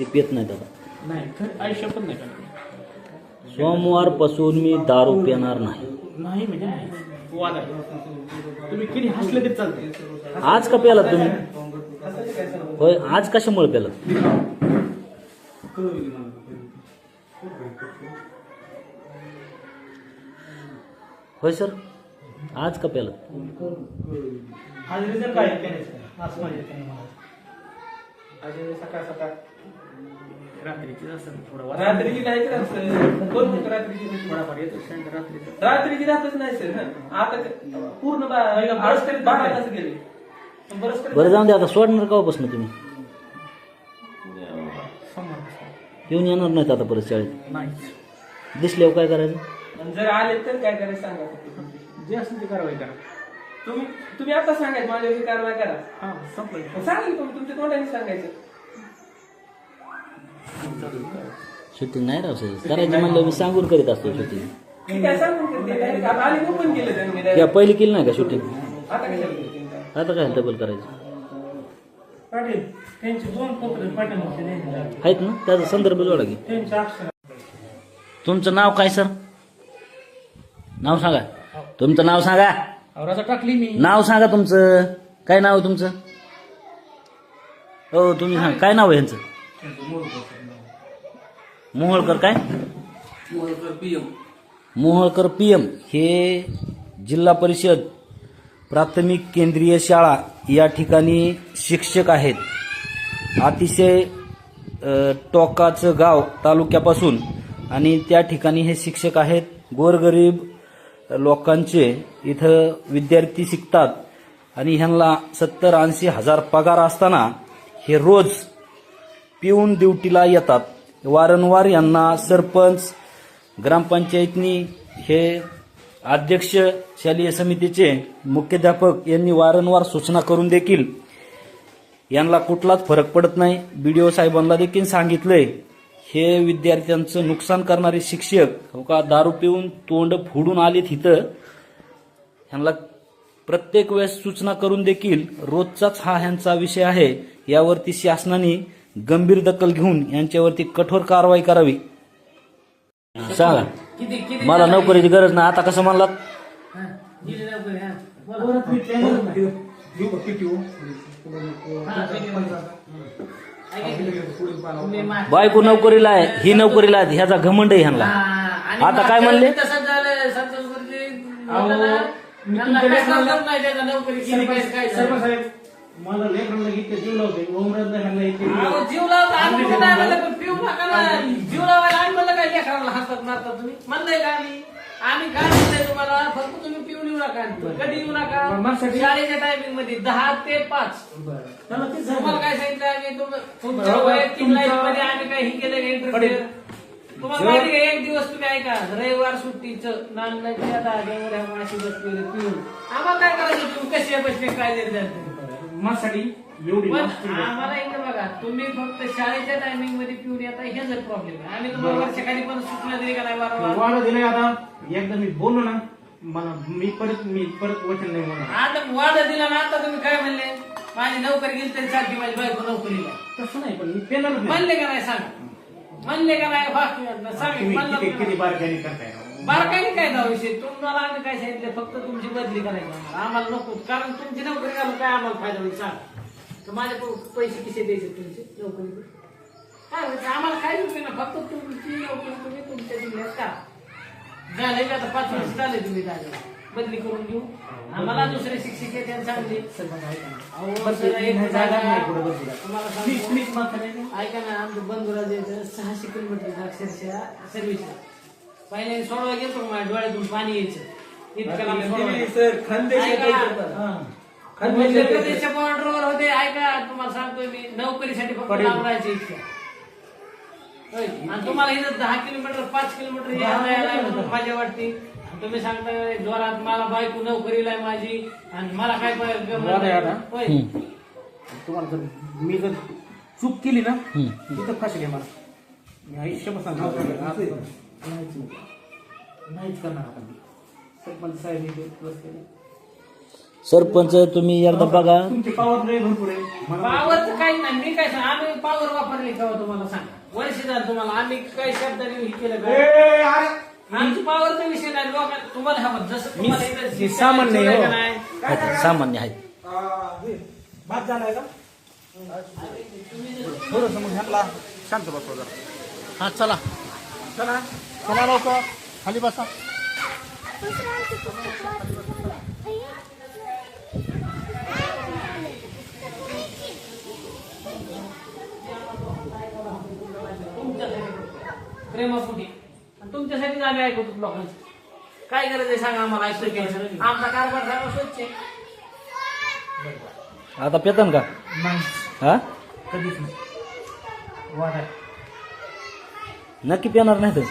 ते पित नाहीत आता. नाही खरं आयुष्य पण नाही करत सोमवारपासून मी दारू पिणार नाही. नाही म्हणजे नाही. वाद आहे. तुम्ही किती हसले तरी चालते आज का प्यालात तुम्ही? होय आज कशामुळे प्यालात? होय सर. आज का आज रिझल्ट काय असं सकाळ सकाळ रात्रीची असं थोडं रात्रीची काय करायचं कोण म्हणतं रात्रीची थोडाफार येतो रात्रीचं. रात्रीची राहतच नाही सर हं. आता क- पूर्ण बा- बरस तरी बारा तास गेले. बरस बरं जाऊन दे आता सोडणार कावापासून तुम्ही? समोर येऊन येणार नाहीत आता परत शाळेत? नाही. दिसल्यावर काय करायचं? आणि जर आले तर काय करायचं सांगा फक्त. जे असेल ते कारवाई करा. तुम्ही तुम्ही आता सांगायचं माझ्यावरती कारवाई करा. हा संपलं. सांगाल तुम्ही तुमच्या तोंडाने सांगायचं. शूटिंग नाही राव सर करायची म्हणलं मी सांगून करीत असतो शूटिंग या direct. पहिली केली नाही का शूटिंग आता काय? आता काय डबल करायचं? पाटील त्यांचे दोन पत्र पाठीमागचे द्यायचे आहेत ना? त्याचा संदर्भ जोडा की. त्यांचे अक्षर तुमचं नाव काय सर नाव सांगा. तुमचं नाव सांगा. औराचा टाकली मी. नाव सांगा तुमचं. काय नाव आहे तुमचं? हो तुम्ही सांगा. काय नाव आहे यांचं मोहोळकर काय? Moholkar P M. हे जिल्हा परिषद प्राथमिक केंद्रीय शाळा या ठिकाणी शिक्षक आहेत. अतिशय टोकाचं गाव तालुक्यापासून आणि त्या ठिकाणी हे शिक्षक आहेत. गोरगरीब लोकांचे इथं विद्यार्थी शिकतात आणि ह्यांना सत्तर ऐंशी हजार पगार असताना हे रोज पिऊन ड्युटीला येतात. वारंवार यांना सरपंच ग्रामपंचायतनी हे अध्यक्ष शालेय समितीचे मुख्याध्यापक यांनी वारंवार सूचना करून देखील यांना कुठलाच फरक पडत नाही. बी डी ओ साहेबांना देखील सांगितलंय हे विद्यार्थ्यांचं नुकसान करणारे शिक्षक हो का दारू पिऊन तोंड फोडून आलेत इथं? ह्यांना प्रत्येक वेळेस सूचना करून देखील रोजचाच हा ह्यांचा विषय आहे. यावरती शासनाने गंभीर दखल घेऊन यांच्यावरती कठोर कारवाई करावी. सांगा. मला नोकरीची गरज नाही. आता कसं म्हणलात? बायको नोकरीला आहे ही नोकरीला आहे ह्याचा घमंड आहे ह्यांना. आता काय म्हणले? मला जीव लावते. ओमराजला ह्यांना इतके जीव लावता आम्ही कुठं नाही म्हणलं, पण पिऊ नका ना. जीव लावायला आम्ही म्हणलं काय लेकराला हातात मारता तुम्ही? म्हणलंय का आम्ही? आम्ही काय म्हणलंय तुम्हाला? फक्त तुम्ही पिऊन येऊ नका कधी येऊ नका. माझ्यासाठी- शाळेच्या टायमिंगमध्ये दहा ते पाच. त्याला तेच तुम्हाला सांगितलं. काय सांगितलं आम्ही? तुम- तुमच्या बरोबर, वैयक्तिक तुमचं- लाईफमध्ये आम्ही काही हे केलं का. तुम्हाला माहिती का एक दिवस तुम्ही ऐका रविवार सुट्टीचं नांदच्या दाग्यावर ह्या माशी बसलेले पिऊन. आम्हाला काय करायचं तुम्ही कसे बसले? काय देत माझ्यासाठी एवढी पण मास्ती आहे. आम्हाला इकडे बघा तुम्ही फक्त शाळेच्या टायमिंगमध्ये पिऊन येता हे जर प्रॉब्लेम आहे. आम्ही तुम्हाला बरं. वर्षाखाली पण सूचना दिली का नाही वारंवार? वाढ दिलंय आता. एकदा मी बोललो ना मला मी परत मी परत वचन नाही म्हणणार आता वादा दिला ना आता तुम्ही काय म्हणले? माझी नोकरी गेली तरी चालते माझी बायको नोकरीला. तसं नाही पण मी पेनारच नाही. म्हणले का नाही सांगा? म्हणले का नाही? बाकी सांग तुम्ही म्हणलं किती किती? बारकाईने करताय? राव. बारकाईने काय जाऊ विषय? तुम्हाला आम्ही काय सांगितलं? फक्त तुमची बदली करायची. आम्हाला आम्हाला नको कारण तुमची नोकरी घालून काय आम्हाला फायदा होईल? सांग. तर माझे पैसे कसे द्यायचे तुमचे? नोकरी काय होईल आम्हाला काय उपयोग ना फक्त तुमची नोकरी तुम्ही तुमच्या जिल्ह्यात करा झाले का आता पाच वर्ष झाले तुम्ही जागेवर. बदली करून घेऊ. आम्हाला दुसरे शिक्षक आहे त्यांना चांगले. तुम्हाला. ऐका ना आमचं बंधुराज यायचं सहाशे किलोमीटर अक्षरशः सर्व्हिसला. पहिले सोडवा गेलो का? माझ्या डोळ्यातून पाणी यायचं. इतकं हा. मध्य. प्रदेशच्या बॉर्डरवर होते ऐका तुम्हाला सांगतोय मी नोकरीसाठी फक्त राहायची इच्छा. आणि तुम्हाला इथं दहा किलोमीटर पाच किलोमीटर यायला यायला माझ्या वाटते आणि तुम्ही सांगताय जोरात मला बायको नोकरीला आहे माझी आणि मला काय. होय. तुम्हाला जर मी जर चूक केली ना. तिथं फाशी घ्या मला मी आयुष्यभर सांगतो नाहीच करणार आता मी सरपंच साहेब सरपंच तुम्ही एकदा बघा. तुमचे पावर लय भरपूर आहे. पावरचं काही नाही. मी काय सांग आम्ही पावर वापरली का तुम्हाला सांग. वर्ष झालं तुम्हाला आम्ही काही शब्दाने हे केलं ए, का अरे. आमची पावरचा विषय नाही. तुम्हाला हा जसं तुम्हाला इथं हे सामान्य आहे, हो. का नाही? आहेत, सामान्य आहेत आ, हे, भात झालाय का? थोडस मग ह्यांना शांत बसवा जरा. हा चला. चला. चला लवकर. खाली बसा. प्रेमापोटी. आणि तुमच्यासाठीच आम्ही ऐकतो लोकांचं? काय गरज आहे सांगा आम्हाला? ऐकतो घ्यायचं आमचा कारभार सगळा स्वच्छ आहे. आता पेतन का? नाही. हा? कधीच नाही. नक्की पेणार नाही तर?